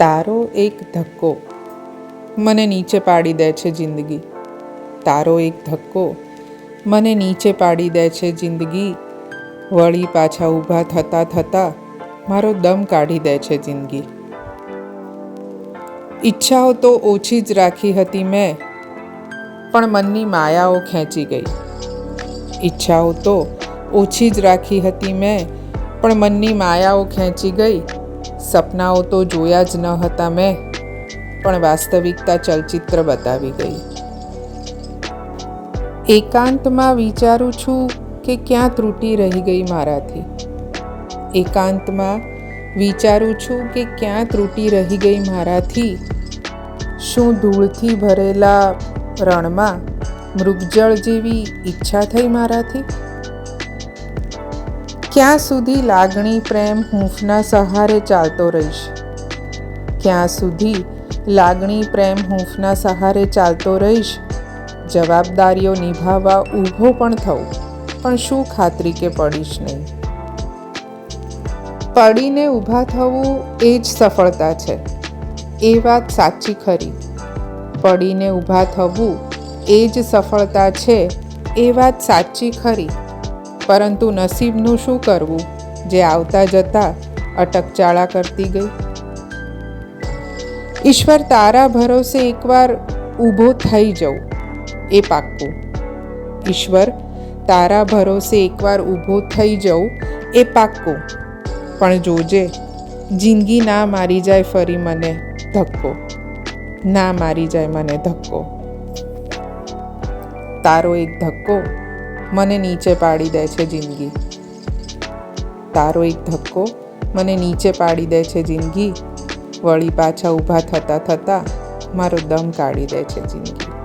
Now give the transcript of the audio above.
તારો એક ધક્કો મને નીચે પાડી દે છે જિંદગી. તારો એક ધક્કો મને નીચે પાડી દે છે જિંદગી. વળી પાછા ઊભા થતાં થતાં મારો દમ કાઢી દે છે જિંદગી. ઈચ્છાઓ તો ઓછી જ રાખી હતી મેં, પણ મનની માયાઓ ખેંચી ગઈ. ઈચ્છાઓ તો ઓછી જ રાખી હતી મેં, પણ મનની માયાઓ ખેંચી ગઈ. સપનાઓ તો જોયા જ ન હતા મેં, પણ વાસ્તવિકતા ચલચિત્ર બતાવી ગઈ. એકાંતમાં વિચારું છું કે ક્યાં ત્રુટી રહી ગઈ મારાથી. એકાંતમાં વિચારું છું કે ક્યાં ત્રુટી રહી ગઈ મારાથી. શું ધૂળથી ભરેલા રણમાં મૃગજળ જેવી ઈચ્છા થઈ મારાથી? ક્યાં સુધી લાગણી પ્રેમ હૂંફના સહારે ચાલતો રહીશ? ક્યાં સુધી લાગણી પ્રેમ હૂંફના સહારે ચાલતો રહીશ? જવાબદારીઓ નિભાવવા ઊભો પણ થવું પણ શું ખાતરી કે પડીશ નહીં? પડીને ઊભા થવું એ જ સફળતા છે, એ વાત સાચી ખરી. પડીને ઊભા થવું એ જ સફળતા છે, એ વાત સાચી ખરી. પરંતુ નસીબનું શું કરવું? જે આવતા જતા અટકચાળા કરતી ગઈ. ઈશ્વર તારા ભરોસે એકવાર ઊભો થઈ જવું એ પાક્કું. ઈશ્વર તારા ભરોસે એકવાર ઊભો થઈ જવું એ પાક્કું. પણ જોજે, જિંદગી ના મારી જાય ફરી મને ધક્કો. ના મારી જાય મને ધક્કો. તારો એક ધક્કો મને નીચે પાડી દે છે જિંદગી. તારો એક ધક્કો મને નીચે પાડી દે છે જિંદગી. વળી પાછા ઊભા થતાં થતાં મારો દમ કાઢી દે છે જિંદગી.